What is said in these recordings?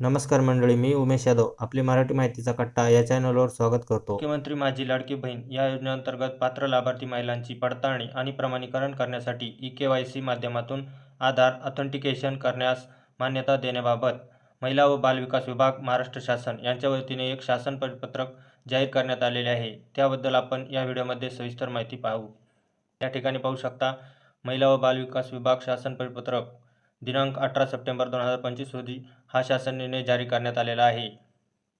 नमस्कार मंडळी मी उमेश यादव आपली मराठी माहितीचा कट्टा या चॅनलवर स्वागत करतो. मुख्यमंत्री माझी लाडकी बहीण या योजनेअंतर्गत पात्र लाभार्थी महिलांची पडताळणी आणि प्रमाणीकरण करण्यासाठी ई के वाय सी माध्यमातून आधार ऑथेंटिकेशन करण्यास मान्यता देण्याबाबत महिला व बालविकास विभाग महाराष्ट्र शासन यांच्या वतीने एक शासन परिपत्रक जाहीर करण्यात आलेले आहे. त्याबद्दल आपण या व्हिडिओमध्ये सविस्तर माहिती पाहू. या ठिकाणी पाहू शकता महिला व बालविकास विभाग शासन परिपत्रक. दिनांक अठरा सप्टेंबर दोन हजार पंचवीस रोजी हा शासन निर्णय जारी करण्यात आलेला आहे.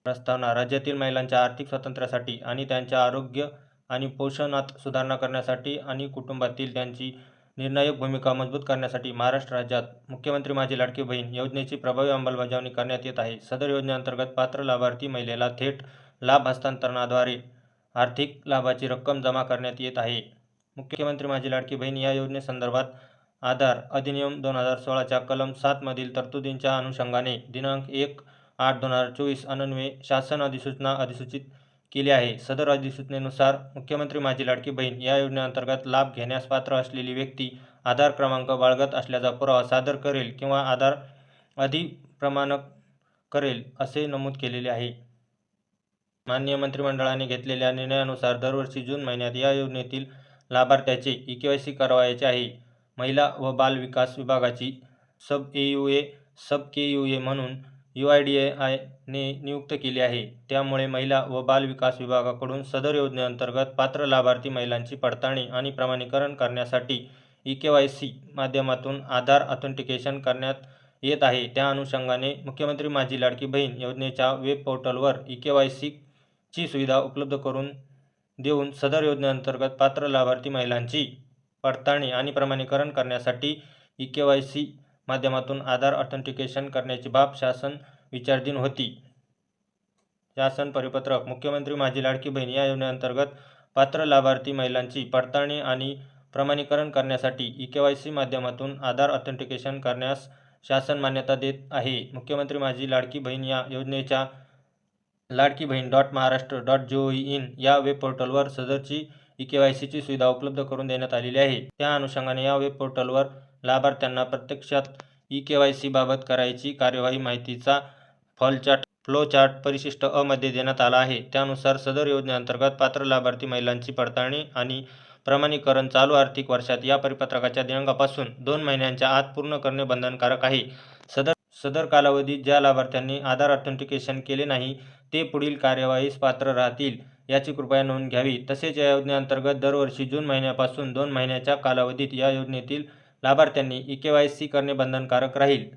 प्रस्तावना राज्यातील महिलांच्या आर्थिक स्वातंत्र्यासाठी आणि त्यांच्या आरोग्य आणि पोषणात सुधारणा करण्यासाठी आणि कुटुंबातील त्यांची निर्णायक भूमिका मजबूत करण्यासाठी महाराष्ट्र राज्यात मुख्यमंत्री माझी लाडकी बहीण योजनेची प्रभावी अंमलबजावणी करण्यात येत आहे. सदर योजनेअंतर्गत पात्र लाभार्थी महिलेला थेट लाभ हस्तांतरणाद्वारे आर्थिक लाभाची रक्कम जमा करण्यात येत आहे. मुख्यमंत्री माझी लाडकी बहीण या योजनेसंदर्भात आधार अधिनियम दोन हजार सोळाच्या कलम सातमधील तरतुदींच्या अनुषंगाने दिनांक एक आठ दोन हजार चोवीस अन्वये शासन अधिसूचना अधिसूचित केली आहे. सदर अधिसूचनेनुसार मुख्यमंत्री माझी लाडकी बहीण या योजनेअंतर्गत लाभ घेण्यास पात्र असलेली व्यक्ती आधार क्रमांक बाळगत असल्याचा पुरावा सादर करेल किंवा आधार अधिप्रमाणक करेल असे नमूद केलेले आहे. माननीय मंत्रिमंडळाने घेतलेल्या निर्णयानुसार दरवर्षी जून महिन्यात या योजनेतील लाभार्थ्याचे ई के वाय सी करावायचे आहे. महिला व बाल विकास विभागाची सब ए U A sub K U A म्हणून यू आय डी ए आयने नियुक्त केली आहे. त्यामुळे महिला व बाल विकास विभागाकडून सदर योजनेअंतर्गत पात्र लाभार्थी महिलांची पडताळणी आणि प्रमाणीकरण करण्यासाठी ई के वाय सी माध्यमातून आधार ऑथेंटिकेशन करण्यात येत आहे. त्या अनुषंगाने मुख्यमंत्री माझी लाडकी बहीण योजनेच्या वेब पोर्टलवर ई के वाय सीची सुविधा उपलब्ध करून देऊन सदर योजनेअंतर्गत पात्र लाभार्थी महिलांची पडताळणी आणि प्रमाणीकरण करण्यासाठी ई के वाय सी माध्यमातून आधार ऑथेंटिकेशन करण्याची बाब शासन विचारधीन होती. शासन परिपत्रक मुख्यमंत्री माझी लाडकी बहीण या योजनेअंतर्गत पात्र लाभार्थी महिलांची पडताळणी आणि प्रमाणीकरण करण्यासाठी ई के वाय सी माध्यमातून आधार ऑथेंटिकेशन करण्यास शासन मान्यता देत आहे. मुख्यमंत्री माझी लाडकी बहीण या योजनेच्या Ladki Bahin dot Maharashtra dot G O in या वेब पोर्टलवर सदरची ई के वाय सुविधा उपलब्ध करून देण्यात आलेली आहे. त्या अनुषंगाने या वेब पोर्टलवर लाभार्थ्यांना प्रत्यक्षात ई के वाय सीबाबत करायची कार्यवाही माहितीचा फॉलचार्ट फ्लो चार्ट परिशिष्ट अ मध्ये देण्यात आला आहे. त्यानुसार सदर योजनेअंतर्गत पात्र लाभार्थी महिलांची पडताळणी आणि प्रमाणीकरण चालू आर्थिक वर्षात या परिपत्रकाच्या दिनांकापासून दोन महिन्यांच्या आत पूर्ण करणे बंधनकारक आहे. सदर सदर कालावधीत ज्या लाभार्थ्यांनी आधार ऑथेंटिकेशन केले नाही ते पुढील कार्यवाहीस पात्र राहतील. याची कृपया नोंद घ्यावी. तसेच या योजनेअंतर्गत दरवर्षी जून महिन्यापासून दोन महिन्याच्या कालावधीत या योजनेतील लाभार्थ्यांनी ई के वाय सी करणे बंधनकारक राहील.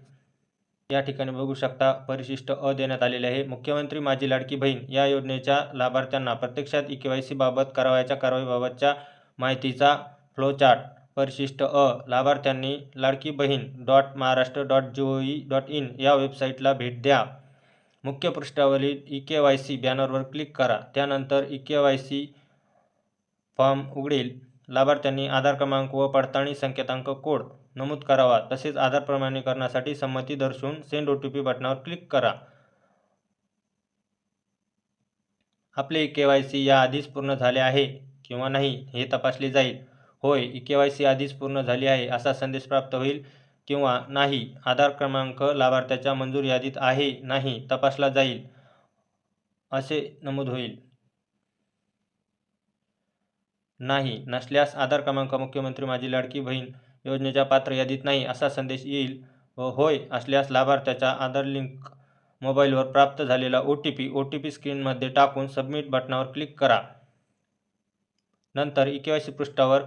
या ठिकाणी बघू शकता परिशिष्ट अ देण्यात आलेले आहे. मुख्यमंत्री माझी लाडकी बहीण या योजनेच्या लाभार्थ्यांना प्रत्यक्षात ई के वाय सी बाबत करावयाच्या कारवाईबाबतच्या माहितीचा फ्लोचार्ट परिशिष्ट अ लाभार्थ्यांनी Ladki Bahin dot Maharashtra dot G O E dot in या वेबसाईटला भेट द्या. मुख्य पृष्ठावरील ई के वाय सी बॅनरवर क्लिक करा. त्यानंतर E K Y C form उघडेल. लाभार्थ्यांनी आधार क्रमांक व पडताळणी संकेतांक कोड नमूद करावा. तसेच आधार प्रमाणीकरणासाठी संमती दर्शवून सेंड ओ टी पी बटनावर क्लिक करा. आपले ई के वाय सी या आधीच पूर्ण झाले आहे किंवा नाही हे तपासले जाईल. होय ई के वाय सी आधीच पूर्ण झाली आहे असा संदेश प्राप्त होईल. किंवा नाही आधार क्रमांक लाभार्थ्याच्या मंजूर यादीत आहे नाही तपासला जाईल असे नमूद होईल. नाही नसल्यास आधार क्रमांक मुख्यमंत्री माझी लाडकी बहीण योजनेच्या पात्र यादीत नाही असा संदेश येईल व होय असल्यास लाभार्थ्याचा आधार लिंक मोबाईलवर प्राप्त झालेला O T P O T P स्क्रीनमध्ये टाकून सबमिट बटनावर क्लिक करा. नंतर ई के वाय सी पृष्ठावर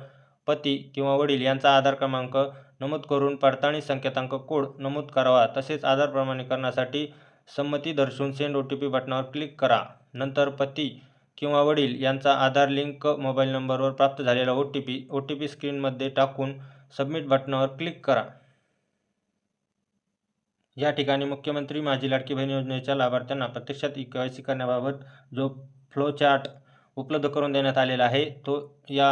पती किंवा वडील यांचा आधार क्रमांक नमूद करून पडताळणी संकेतांक कोड नमूद करावा. तसेच आधार प्रमाणीकरणासाठी संमती दर्शवून सेंड ओ टी पी बटनावर क्लिक करा. नंतर पती किंवा वडील यांचा आधार लिंक मोबाईल नंबरवर प्राप्त झालेला O T P O T P स्क्रीनमध्ये टाकून सबमिट बटनावर क्लिक करा. या ठिकाणी मुख्यमंत्री माझी लाडकी बहीण योजनेच्या लाभार्थ्यांना प्रत्यक्षात ई के वाय सी करण्याबाबत जो फ्लो चार्ट उपलब्ध करून देण्यात आलेला आहे तो या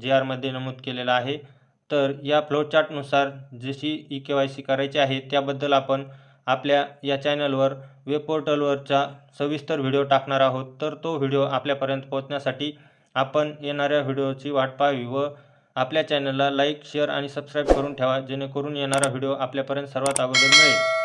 जी आरमध्ये नमूद केलेला आहे. तर या फ्लोचार्टनुसार जशी ई के वाय सी करायची आहे त्याबद्दल आपण आपल्या या चॅनलवर वेब पोर्टलवरचा सविस्तर व्हिडिओ टाकणार आहोत. तर तो व्हिडिओ आपल्यापर्यंत पोहोचण्यासाठी आपण येणाऱ्या व्हिडिओची वाट पाहावी व आपल्या चॅनलला लाईक शेअर आणि सबस्क्राईब करून ठेवा जेणेकरून येणारा व्हिडिओ आपल्यापर्यंत सर्वात अगोदर मिळेल.